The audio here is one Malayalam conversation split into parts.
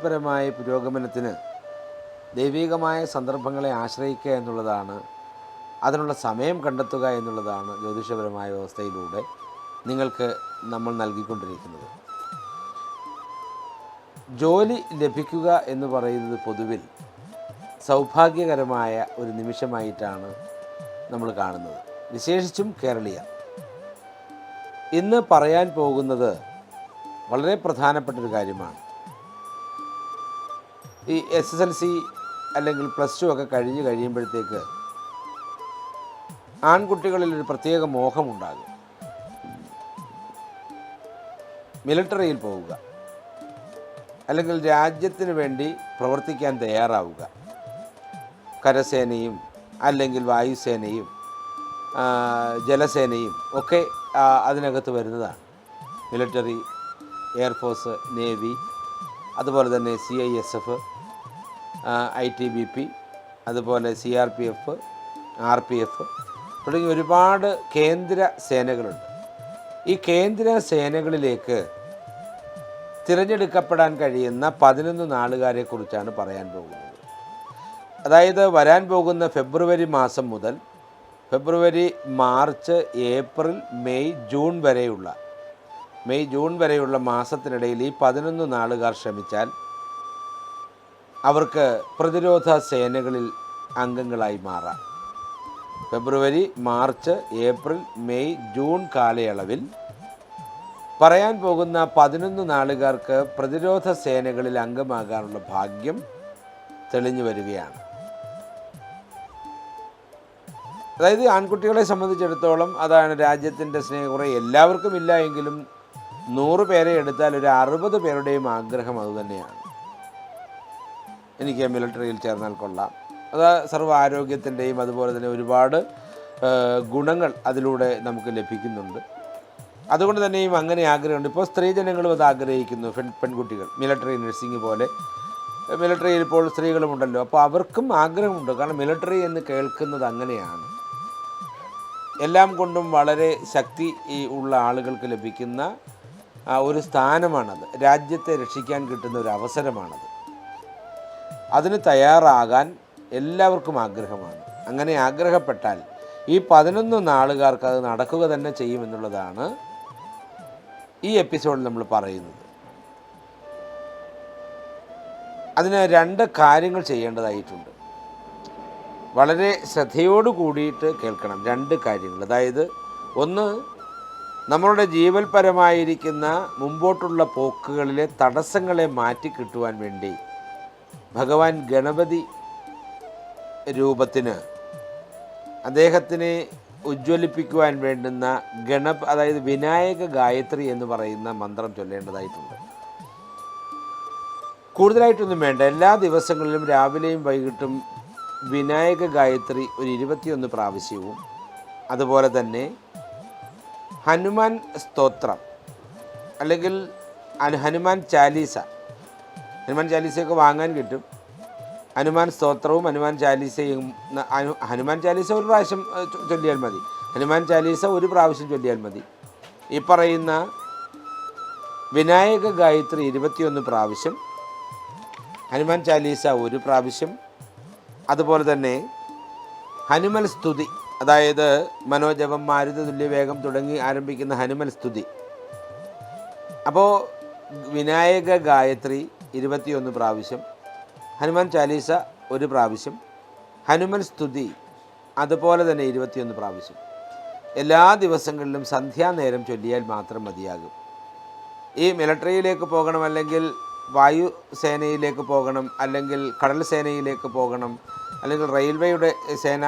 ജീവൽപരമായ പുരോഗമനത്തിന് ദൈവികമായ സന്ദർഭങ്ങളെ ആശ്രയിക്കുക എന്നുള്ളതാണ് അതിനുള്ള സമയം കണ്ടെത്തുക എന്നുള്ളതാണ് ജ്യോതിഷപരമായ വ്യവസ്ഥയിലൂടെ നിങ്ങൾക്ക് നമ്മൾ നൽകിക്കൊണ്ടിരിക്കുന്നത്. ജോലി ലഭിക്കുക എന്ന് പറയുന്നത് പൊതുവിൽ സൗഭാഗ്യകരമായ ഒരു നിമിഷമായിട്ടാണ് നമ്മൾ കാണുന്നത്. വിശേഷിച്ചും കേരളീയ. ഇന്ന് പറയാൻ പോകുന്നത് വളരെ പ്രധാനപ്പെട്ടൊരു കാര്യമാണ്. ഈ എസ് എസ് എൽ സി അല്ലെങ്കിൽ പ്ലസ് ടു ഒക്കെ കഴിഞ്ഞ് കഴിയുമ്പോഴത്തേക്ക് ആൺകുട്ടികളിൽ ഒരു പ്രത്യേക മോഹമുണ്ടാകും. മിലിറ്ററിയിൽ പോവുക. അല്ലെങ്കിൽ രാജ്യത്തിന് വേണ്ടി പ്രവർത്തിക്കാൻ തയ്യാറാവുക. കരസേനയും അല്ലെങ്കിൽ വായുസേനയും ജലസേനയും ഒക്കെ അതിനകത്ത് വരുന്നതാണ്. മിലിറ്ററി എയർഫോഴ്സ് നേവി അതുപോലെ തന്നെ C I S F I T B P അതുപോലെ C R P F R P F തുടങ്ങി ഒരുപാട് കേന്ദ്ര സേനകളുണ്ട്. ഈ കേന്ദ്ര സേനകളിലേക്ക് തിരഞ്ഞെടുക്കപ്പെടാൻ കഴിയുന്ന പതിനൊന്ന് നാളുകാരെ കുറിച്ചാണ് പറയാൻ പോകുന്നത്. അതായത് വരാൻ പോകുന്ന ഫെബ്രുവരി മാസം മുതൽ February March April May June വരെയുള്ള മെയ് ജൂൺ വരെയുള്ള മാസത്തിനിടയിൽ ഈ പതിനൊന്ന് നാളുകാർ ശ്രമിച്ചാൽ അവർക്ക് പ്രതിരോധ സേനകളിൽ അംഗങ്ങളായി മാറാം. February March April May June കാലയളവിൽ പറയാൻ പോകുന്ന പതിനൊന്ന് നാളുകാർക്ക് പ്രതിരോധ സേനകളിൽ അംഗമാകാനുള്ള ഭാഗ്യം തെളിഞ്ഞു വരികയാണ്. അതായത് ആൺകുട്ടികളെ സംബന്ധിച്ചിടത്തോളം അതാണ് രാജ്യത്തിന്റെ സ്നേഹക്കുറെ എല്ലാവർക്കും ഇല്ല എങ്കിലും നൂറ് പേരെ എടുത്താൽ ഒരു അറുപത് പേരുടെയും ആഗ്രഹം അതുതന്നെയാണ് എനിക്ക് മിലിറ്ററിയിൽ ചേർന്നാൽ കൊള്ളാം. അത് സർവ ആരോഗ്യത്തിന്റെയും അതുപോലെ തന്നെ ഒരുപാട് ഗുണങ്ങൾ അതിലൂടെ നമുക്ക് ലഭിക്കുന്നുണ്ട്. അതുകൊണ്ട് തന്നെയും അങ്ങനെ ആഗ്രഹമുണ്ട്. ഇപ്പോൾ സ്ത്രീജനങ്ങളും അത് ആഗ്രഹിക്കുന്നു പെൺ പെൺകുട്ടികൾ മിലിറ്ററി നഴ്സിംഗ് പോലെ. മിലിറ്ററിയിൽ ഇപ്പോൾ സ്ത്രീകളുമുണ്ടല്ലോ. അപ്പോൾ അവർക്കും ആഗ്രഹമുണ്ട്. കാരണം മിലിറ്ററി എന്ന് കേൾക്കുന്നത് അങ്ങനെയാണ്. എല്ലാം കൊണ്ടും വളരെ ശക്തി ഉള്ള ആളുകൾക്ക് ലഭിക്കുന്ന ഒരു സ്ഥാനമാണത്. രാജ്യത്തെ രക്ഷിക്കാൻ കിട്ടുന്ന ഒരു അവസരമാണത്. അതിന് തയ്യാറാകാൻ എല്ലാവർക്കും ആഗ്രഹമാണ്. അങ്ങനെ ആഗ്രഹപ്പെട്ടാൽ ഈ പതിനൊന്ന് നാളുകാർക്ക് അത് നടക്കുക തന്നെ ചെയ്യുമെന്നുള്ളതാണ് ഈ എപ്പിസോഡിൽ നമ്മൾ പറയുന്നത്. അതിന് രണ്ട് കാര്യങ്ങൾ ചെയ്യേണ്ടതായിട്ടുണ്ട്. വളരെ ശ്രദ്ധയോട് കൂടിയിട്ട് കേൾക്കണം രണ്ട് കാര്യങ്ങൾ. അതായത് ഒന്ന് നമ്മളുടെ ജീവൽപരമായിരിക്കുന്ന മുമ്പോട്ടുള്ള പോക്കുകളിലെ തടസ്സങ്ങളെ മാറ്റി കിട്ടുവാൻ വേണ്ടി ഭഗവാൻ ഗണപതി രൂപത്തിന് അദ്ദേഹത്തിനെ ഉജ്ജ്വലിപ്പിക്കുവാൻ വേണ്ടുന്ന ഗണപ അതായത് വിനായക ഗായത്രി എന്ന് പറയുന്ന മന്ത്രം ചൊല്ലേണ്ടതായിട്ടുണ്ട്. കൂടുതലായിട്ടൊന്നും വേണ്ട. എല്ലാ ദിവസങ്ങളിലും രാവിലെയും വൈകിട്ടും വിനായക ഗായത്രി ഒരു ഇരുപത്തിയൊന്ന് പ്രാവശ്യവും. അതുപോലെ തന്നെ ഹനുമാൻ സ്തോത്രം അല്ലെങ്കിൽ ഹനുമാൻ ചാലീസ ഹനുമാൻ ചാലീസയൊക്കെ വാങ്ങാൻ കിട്ടും. ഹനുമാൻ സ്തോത്രവും ഹനുമാൻ ചാലീസയും ഹനുമാൻ ചാലീസ ഒരു പ്രാവശ്യം ചൊല്ലിയാൽ മതി. ഹനുമാൻ ചാലീസ ഒരു പ്രാവശ്യം ചൊല്ലിയാൽ മതി. ഈ പറയുന്ന വിനായക ഗായത്രി ഇരുപത്തിയൊന്ന് പ്രാവശ്യം ഹനുമാൻ ചാലീസ ഒരു പ്രാവശ്യം അതുപോലെ തന്നെ ഹനുമൽ സ്തുതി അതായത് മനോജപം മാരുത തുല്യവേഗം തുടങ്ങി ആരംഭിക്കുന്ന ഹനുമൽ സ്തുതി. അപ്പോൾ വിനായക ഗായത്രി ഇരുപത്തിയൊന്ന് പ്രാവശ്യം. ഹനുമാൻ ചാലീസ ഒരു പ്രാവശ്യം. ഹനുമൻ സ്തുതി അതുപോലെ തന്നെ ഇരുപത്തിയൊന്ന് പ്രാവശ്യം. എല്ലാ ദിവസങ്ങളിലും സന്ധ്യാനേരം ചൊല്ലിയാൽ മാത്രം മതിയാകും. ഈ മിലിറ്ററിയിലേക്ക് പോകണം അല്ലെങ്കിൽ വായു സേനയിലേക്ക് പോകണം അല്ലെങ്കിൽ കടൽ സേനയിലേക്ക് പോകണം അല്ലെങ്കിൽ റെയിൽവേയുടെ സേന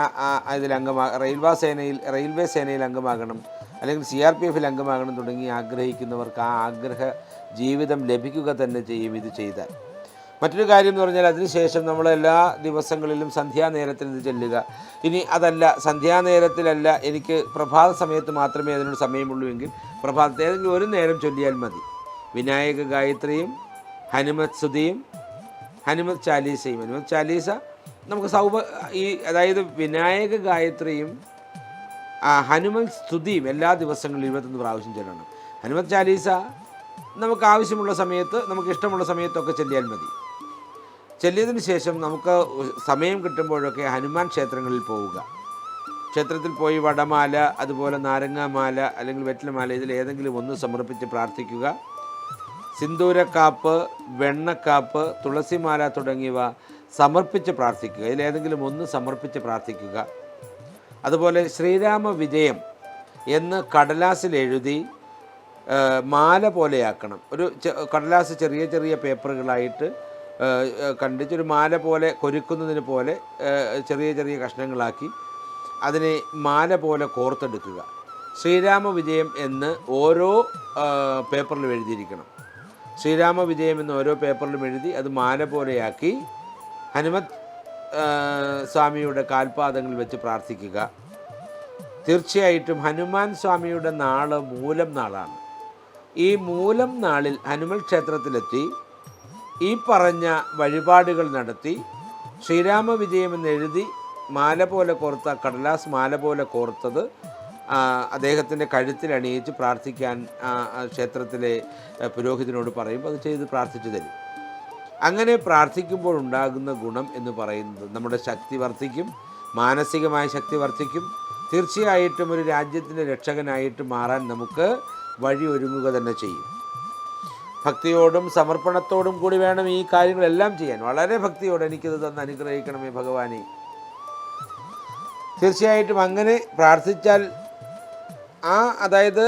ഇതിൽ അംഗമാ റെയിൽവേ സേനയിൽ റെയിൽവേ സേനയിൽ അംഗമാകണം അല്ലെങ്കിൽ സി ആർ പി എഫിൽ അംഗമാകണം തുടങ്ങി ആഗ്രഹിക്കുന്നവർക്ക് ആ ആഗ്രഹ ജീവിതം ലഭിക്കുക തന്നെ ചെയ്യും ഇത് ചെയ്താൽ. മറ്റൊരു കാര്യം എന്ന് പറഞ്ഞാൽ അതിനുശേഷം നമ്മൾ എല്ലാ ദിവസങ്ങളിലും സന്ധ്യാനേരത്തിൽ ഇത് ചെല്ലുക. ഇനി അതല്ല സന്ധ്യാനേരത്തിലല്ല എനിക്ക് പ്രഭാത സമയത്ത് മാത്രമേ അതിനൊരു സമയമുള്ളൂ എങ്കിൽ പ്രഭാതത്തെ ഏതെങ്കിലും ഒരു നേരം ചൊല്ലിയാൽ മതി. വിനായക ഗായത്രിയും ഹനുമത് സുധിയും ഹനുമത് ചാലീസയും. ഹനുമത് ചാലീസ നമുക്ക് സൗഭ ഈ അതായത് വിനായക ഗായത്രിയും ഹനുമത് സ്തുതിയും എല്ലാ ദിവസങ്ങളിലും ഇരുപത്തൊന്ന് പ്രാവശ്യം ചെല്ലണം. ഹനുമത് ചാലീസ നമുക്ക് ആവശ്യമുള്ള സമയത്ത് നമുക്ക് ഇഷ്ടമുള്ള സമയത്തൊക്കെ ചെല്ലിയാൽ മതി. ചെല്ലിയതിന് ശേഷം നമുക്ക് സമയം കിട്ടുമ്പോഴൊക്കെ ഹനുമാൻ ക്ഷേത്രങ്ങളിൽ പോവുക. ക്ഷേത്രത്തിൽ പോയി വടമാല അതുപോലെ നാരങ്ങാമാല അല്ലെങ്കിൽ വെറ്റിലമാല ഇതിൽ ഏതെങ്കിലും ഒന്ന് സമർപ്പിച്ച് പ്രാർത്ഥിക്കുക. സിന്ദൂരക്കാപ്പ് വെണ്ണക്കാപ്പ് തുളസിമാല തുടങ്ങിയവ സമർപ്പിച്ച് പ്രാർത്ഥിക്കുക. ഇതിലേതെങ്കിലും ഒന്ന് സമർപ്പിച്ച് പ്രാർത്ഥിക്കുക. അതുപോലെ ശ്രീരാമ വിജയം എന്ന് കടലാസിൽ എഴുതി മാല പോലെയാക്കണം. ഒരു കടലാസ് ചെറിയ ചെറിയ പേപ്പറുകളായിട്ട് കണ്ടിച്ചൊരു മാല പോലെ കൊരുക്കുന്നതിന് പോലെ ചെറിയ ചെറിയ കഷ്ണങ്ങളാക്കി അതിനെ മാല പോലെ കോർത്തെടുക്കുക. ശ്രീരാമ വിജയം എന്ന് ഓരോ പേപ്പറിലും എഴുതിയിരിക്കണം. ശ്രീരാമ വിജയം എന്ന് ഓരോ പേപ്പറിലും എഴുതി അത് മാല പോലെയാക്കി ഹനുമത് സ്വാമിയുടെ കാൽപാദങ്ങളിൽ വെച്ച് പ്രാർത്ഥിക്കുക. തീർച്ചയായിട്ടും ഹനുമാൻ സ്വാമിയുടെ നാൾ മൂലം നാളാണ്. ഈ മൂലം നാളിൽ ഹനുമൽ ക്ഷേത്രത്തിലെത്തി ഈ പറഞ്ഞ വഴിപാടുകൾ നടത്തി ശ്രീരാമ എന്ന് എഴുതി മാല പോലെ കോർത്ത കടലാസ് മാല പോലെ കോർത്തത് അദ്ദേഹത്തിന്റെ കഴുത്തിൽ അണിയിച്ച് പ്രാർത്ഥിക്കാൻ ക്ഷേത്രത്തിലെ പുരോഹിതനോട് പറയും അത് ചെയ്ത് പ്രാർത്ഥിച്ചു തരും. അങ്ങനെ പ്രാർത്ഥിക്കുമ്പോൾ ഉണ്ടാകുന്ന ഗുണം എന്ന് പറയുന്നത് നമ്മുടെ ശക്തി വർദ്ധിക്കും മാനസികമായ ശക്തി വർദ്ധിക്കും. തീർച്ചയായിട്ടും ഒരു രാജ്യത്തിന്റെ രക്ഷകനായിട്ട് മാറാൻ നമുക്ക് വഴി ഒരുങ്ങുക തന്നെ ചെയ്യും. ഭക്തിയോടും സമർപ്പണത്തോടും കൂടി വേണം ഈ കാര്യങ്ങളെല്ലാം ചെയ്യാൻ. വളരെ ഭക്തിയോടെ എനിക്കിത് തന്ന് അനുഗ്രഹിക്കണമേ ഭഗവാനെ. തീർച്ചയായിട്ടും അങ്ങനെ പ്രാർത്ഥിച്ചാൽ ആ അതായത്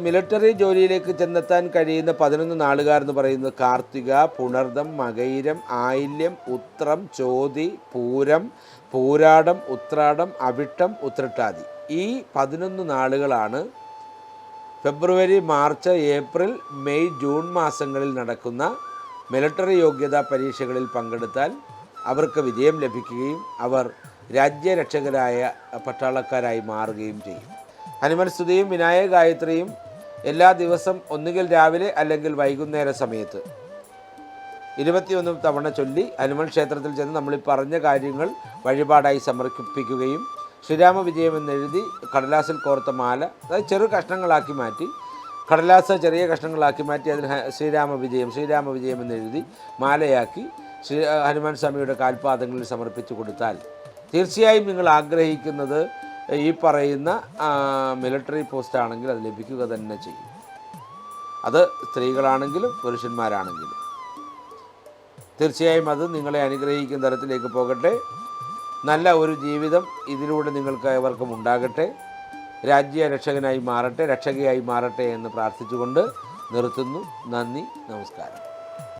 മിലിറ്ററി ജോലിയിലേക്ക് ചെന്നെത്താൻ കഴിയുന്ന പതിനൊന്ന് നാളുകാർ എന്ന് പറയുന്നത് കാർത്തിക പുണർദം മകൈരം ആയില്യം ഉത്രം ചോതി പൂരം പൂരാടം ഉത്രാടം അവിട്ടം ഉത്രട്ടാതി. ഈ പതിനൊന്ന് നാളുകളാണ് February March April May June മാസങ്ങളിൽ നടക്കുന്ന മിലിറ്ററി യോഗ്യതാ പരീക്ഷകളിൽ പങ്കെടുത്താൽ അവർക്ക് വിജയം ലഭിക്കുകയും അവർ രാജ്യരക്ഷകരായ പട്ടാളക്കാരായി മാറുകയും ചെയ്യും. ഹനുമൻ സ്തുതിയും വിനായക ഗായത്രിയും എല്ലാ ദിവസം ഒന്നുകിൽ രാവിലെ അല്ലെങ്കിൽ വൈകുന്നേര സമയത്ത്. ഇരുപത്തിയൊന്ന് തവണ ചൊല്ലി ഹനുമൻ ക്ഷേത്രത്തിൽ ചെന്ന് നമ്മൾ ഈ പറഞ്ഞ കാര്യങ്ങൾ വഴിപാടായി സമർപ്പിക്കുകയും ശ്രീരാമ വിജയം എന്നെഴുതി കടലാസിൽ കോർത്ത മാല അതായത് ചെറു കഷ്ണങ്ങളാക്കി മാറ്റി കടലാസ് ചെറിയ കഷ്ണങ്ങളാക്കി മാറ്റി അതിൽ ശ്രീരാമവിജയം ശ്രീരാമ വിജയം ശ്രീരാമ എന്നെഴുതി മാലയാക്കി ശ്രീ ഹനുമാൻ സ്വാമിയുടെ കാൽപാദങ്ങളിൽ സമർപ്പിച്ചു കൊടുത്താൽ തീർച്ചയായും നിങ്ങൾ ആഗ്രഹിക്കുന്നത് ഈ പറയുന്ന മിലിട്ടറി പോസ്റ്റ് ആണെങ്കിൽ അത് ലഭിക്കുക തന്നെ ചെയ്യും. അത് സ്ത്രീകളാണെങ്കിലും പുരുഷന്മാരാണെങ്കിലും. തീർച്ചയായും അത് നിങ്ങളെ അനുഗ്രഹിക്കുന്ന തരത്തിലേക്ക് പോകട്ടെ. നല്ല ഒരു ജീവിതം ഇതിലൂടെ നിങ്ങൾക്ക് എവർക്കും ഉണ്ടാകട്ടെ. രാജ്യരക്ഷകനായി മാറട്ടെ രക്ഷകയായി മാറട്ടെ എന്ന് പ്രാർത്ഥിച്ചുകൊണ്ട് നിർത്തുന്നു. നന്ദി നമസ്കാരം.